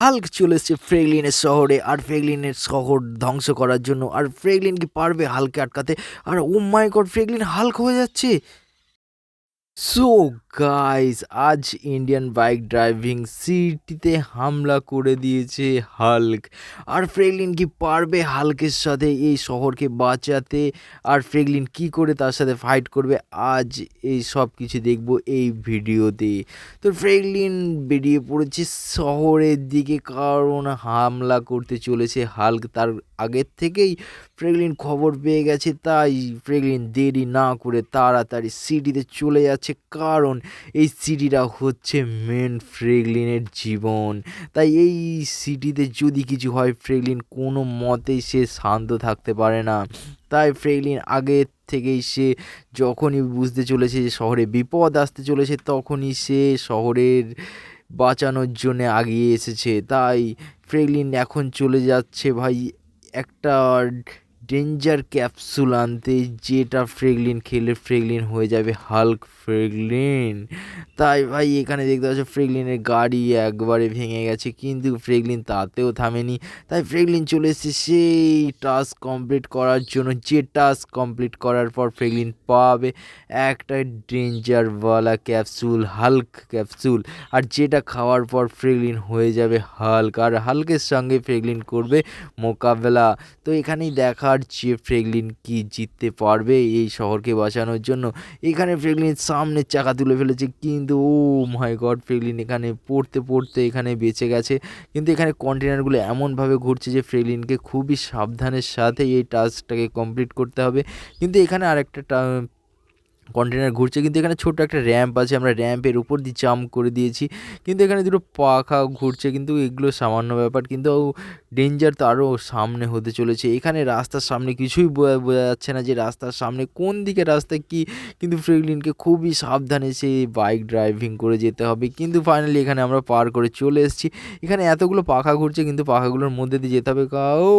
Hulk চলে এসছে ফ্রেগলিনের শহরে, আর ফ্রেগলিনের শহর ধ্বংস করার জন্য, আর ফ্রেগলিন কি পারবে হালকে আটকাতে? আর ও মাই গড ফ্রেগলিন হাল্ক হয়ে যাচ্ছে। সো গাইস আজ ইন্ডিয়ান বাইক ড্রাইভিং সিটিতে হামলা করে দিয়েছে হাল্ক আর ফ্রেগলিন কি পারবে হাল্কের সাথে এই শহরকে বাঁচাতে? আর ফ্রেগলিন কি করে তার সাথে ফাইট করবে? আজ এই সব কিছু দেখব এই ভিডিওতে। তো ফ্রেগলিন বেরিয়ে পড়েছে শহরের দিকে, কারণ হামলা করতে চলেছে হাল্ক তার আগের থেকেই ফ্রেগলিন খবর পেয়ে গেছে, তাই ফ্রেগলিন দেরি না করে তাড়াতাড়ি সিটিতে চলে যাচ্ছে। কারণ এই সিটিটা হচ্ছে মেন ফ্রেগলিনের জীবন। তাই এই সিটিতে যদি কিছু হয়, ফ্রেগলিন কোনো মতেই সে শান্ত থাকতে পারে না। তাই ফ্রেগলিন আগে থেকেই সে যখনই বুঝতে চলেছে যে শহরে বিপদ আসতে চলেছে, তখনই সে শহরের বাঁচানোর জন্য আগিয়ে এসেছে। তাই ফ্রেগলিন এখন চলে যাচ্ছে ভাই একটা ডেঞ্জার ক্যাপসুল আনতে যেটা ফ্রেগলিন খেলে ফ্রেগলিন হয়ে যাবে হাল্ক ফ্রেগলিন তাই ভাই, এখানে দেখতে পাচ্ছ ফ্রেগলিনের গাড়ি একবারে ভেঙে গেছে, কিন্তু ফ্রেগলিন তাতেও থামেনি। তাই ফ্রেগলিন চলে এসেছে সেই টাস্ক কমপ্লিট করার জন্য। যে টাস্ক কমপ্লিট করার পর ফ্রেগলিন পাবে একটা ডেঞ্জারওয়ালা ক্যাপসুল হাল্ক ক্যাপসুল আর যেটা খাওয়ার পর ফ্রেগলিন হয়ে যাবে হাল্ক আর হাল্কের সঙ্গে ফ্রেগলিন করবে মোকাবেলা। তো এখানেই দেখার যে ফ্রেগলিন কি জিততে পারবে এই শহরকে বাঁচানোর জন্য, এখানে ফ্রেগলিন সামনের চাকা তুলে ফেলেছে, কিন্তু ও মাই গড ফ্রেগলিন এখানে পড়তে পড়তে এখানে বেঁচে গেছে। কিন্তু এখানে কন্টেনারগুলো এমনভাবে ঘুরছে যে ফ্রেগলিনকে খুবই সাবধানের সাথে এই টাস্কটাকে কমপ্লিট করতে হবে। কিন্তু এখানে আরেকটা কন্টেনার ঘুরছে। কিন্তু এখানে ছোট্ট একটা র্যাম্প আছে, আমরা র্যাম্পের উপর দিয়ে জাম্প করে দিয়েছি। কিন্তু এখানে দুটো পাখা ঘুরছে, কিন্তু এগুলো সামান্য ব্যাপার। কিন্তু ডেঞ্জার তো আরও সামনে হতে চলেছে। এখানে রাস্তার সামনে কিছুই বোঝা বোঝা যাচ্ছে না যে রাস্তার সামনে কোন দিকে রাস্তা কি। কিন্তু ফ্রেগলিনকে খুবই সাবধানে সে বাইক ড্রাইভিং করে যেতে হবে। কিন্তু ফাইনালি এখানে আমরা পার করে চলে এসেছি। এখানে এতগুলো পাখা ঘুরছে, কিন্তু পাখাগুলোর মধ্যে দিয়ে যেতে হবে। ও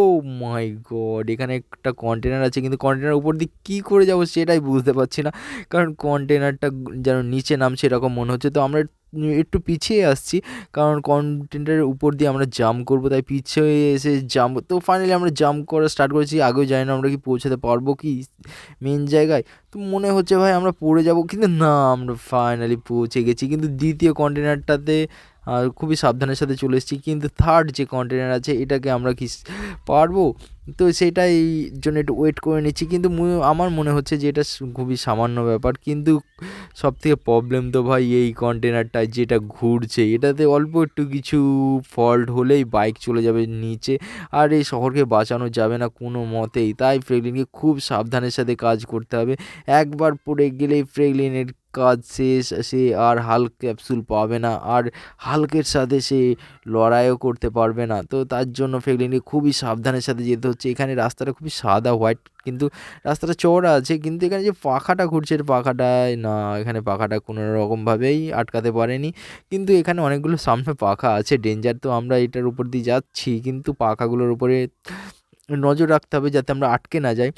মাই গড এখানে একটা কন্টেনার আছে, কিন্তু কন্টেনার উপর দিয়ে কী করে যাব সেটাই বুঝতে পারছি না। কারণ কন্টেনারটা যেন নিচে নামছে এরকম মনে হচ্ছে। তো আমরা একটু পিছিয়ে আসছি, কারণ কন্টেনারের উপর দিয়ে আমরা জাম্প করব, তাই পিছিয়ে এসে জাম্প তো ফাইনালি আমরা জাম্প করা স্টার্ট করেছি। আগেও জানি না আমরা কি পৌঁছাতে পারব কি মেন জায়গায়। তো মনে হচ্ছে ভাই আমরা পড়ে যাব, কিন্তু না, আমরা ফাইনালি পৌঁছে গেছি। কিন্তু দ্বিতীয় কন্টেনারটাতে খুবই সাবধানের সাথে চলে এসেছি। কিন্তু থার্ড যে কন্টেনার আছে, এটাকে আমরা কি পারব? তো সেটাই জন্য একটু ওয়েট করে নিচ্ছি। কিন্তু আমার মনে হচ্ছে যে এটা খুবই সামান্য ব্যাপার। কিন্তু সব থেকে প্রবলেম তো ভাই এই কন্টেনারটা যেটা ঘুরছে, এটাতে অল্প একটু কিছু ফল্ট হলেই বাইক চলে যাবে নিচে। আর এই শহরকে বাঁচানো যাবে না কোনো মতেই। তাই ফ্রেগলিনকে খুব সাবধানের সাথে কাজ করতে হবে। একবার পড়ে গেলেই ফ্রেগলিনের কাজ শেষ, সে আর হাল্ক ক্যাপসুল পাবে না। আর হাল্কের সাথে সে লড়াইও করতে পারবে না। তো তার জন্য ফ্রেগলিনকে খুবই সাবধানের সাথে যেতে এখানে রাস্তাটা খুবই সাদা হোয়াইট কিন্তু রাস্তাটা চওড়া আছে, কিন্তু এখানে যে পাখাটা ঘুরছে পাখাটায় না, এখানে পাখাটা কোনো রকমভাবেই আটকাতে পারেনি। কিন্তু এখানে অনেকগুলো সামনে পাখা আছে ডেঞ্জার তো আমরা এটার উপর দিয়ে যাচ্ছি, কিন্তু পাখাগুলোর উপরে নজর রাখতে হবে যাতে আমরা আটকে না যাই।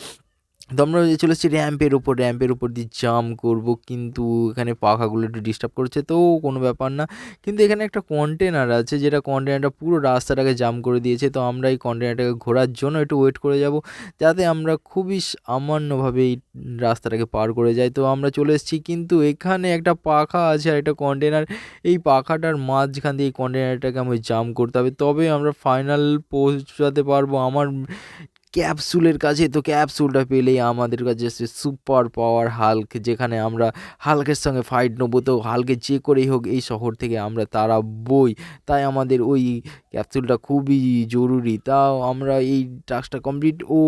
তো আমরা চলে এসেছি র্যাম্পের উপর র্যাম্পের উপর দিয়ে জাম্প করব। কিন্তু এখানে পাখাগুলো একটু ডিস্টার্ব করছে, তো কোনো ব্যাপার না। কিন্তু এখানে একটা কন্টেনার আছে, যেটা কন্টেনারটা পুরো রাস্তাটাকে জাম করে দিয়েছে। তো আমরা এই কন্টেনারটাকে ঘোরার জন্য একটু ওয়েট করে যাব, যাতে আমরা খুবই সামান্যভাবে এই রাস্তাটাকে পার করে যাই। তো আমরা চলে এসেছি, কিন্তু এখানে একটা পাখা আছে আর একটা কন্টেনার এই পাখাটার মাঝখান দিয়ে এই কন্টেনারটাকে আমি জাম করতে হবে। তবে আমরা ফাইনাল পৌঁছাতে পারব। আমার ক্যাপসুলের কাছে তো ক্যাপসুলটা পেলেই আমাদের কাছে সে সুপার পাওয়ার হাল্ক, যেখানে আমরা হাল্কের সঙ্গে ফাইট নেব। তো হালকে যে করেই হোক এই শহর থেকে আমরা তারা বই। তাই আমাদের ওই ক্যাপসুলটা খুবই জরুরি। তাও আমরা এই টাস্কটা কমপ্লিট ও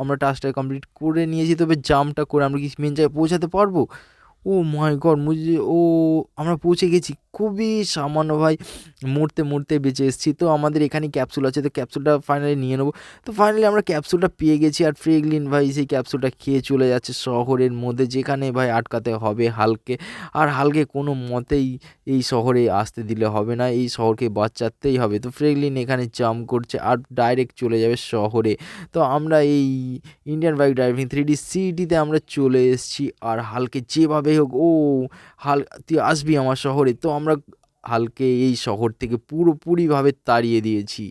আমরা টাস্কটা কমপ্লিট করে নিয়েছি। তবে জামটা করে আমরা কি মেন জায়গায় পৌঁছাতে পারব? ও মাই গড মুঝে ও আমরা পৌঁছে গেছি। খুবই সামান্য ভাই মরতে মরতে বেঁচে এসেছি। তো আমাদের এখানে ক্যাপসুল আছে, তো ক্যাপসুলটা ফাইনালি নিয়ে নেব। তো ফাইনালি আমরা ক্যাপসুলটা পেয়ে গেছি আর ফ্রেগলিন ভাই সেই ক্যাপসুলটা খেয়ে চলে যাচ্ছে শহরের মধ্যে, যেখানে ভাই আটকাতে হবে হালকে। আর হালকে কোনো মতেই এই শহরে আসতে দিলে হবে না, এই শহরকে বাঁচাতেই হবে। তো ফ্রেগলিন এখানে জাম্প করছে আর ডাইরেক্ট চলে যাবে শহরে। তো আমরা এই Indian bike driving three D সিটিতে আমরা চলে এসেছি। আর হালকে যেভাবে হোক, ও হাল, তুই আসবি আমার শহরে। তো আমরা হালকে এই শহর থেকে পুরোপুরিভাবে তাড়িয়ে দিয়েছি।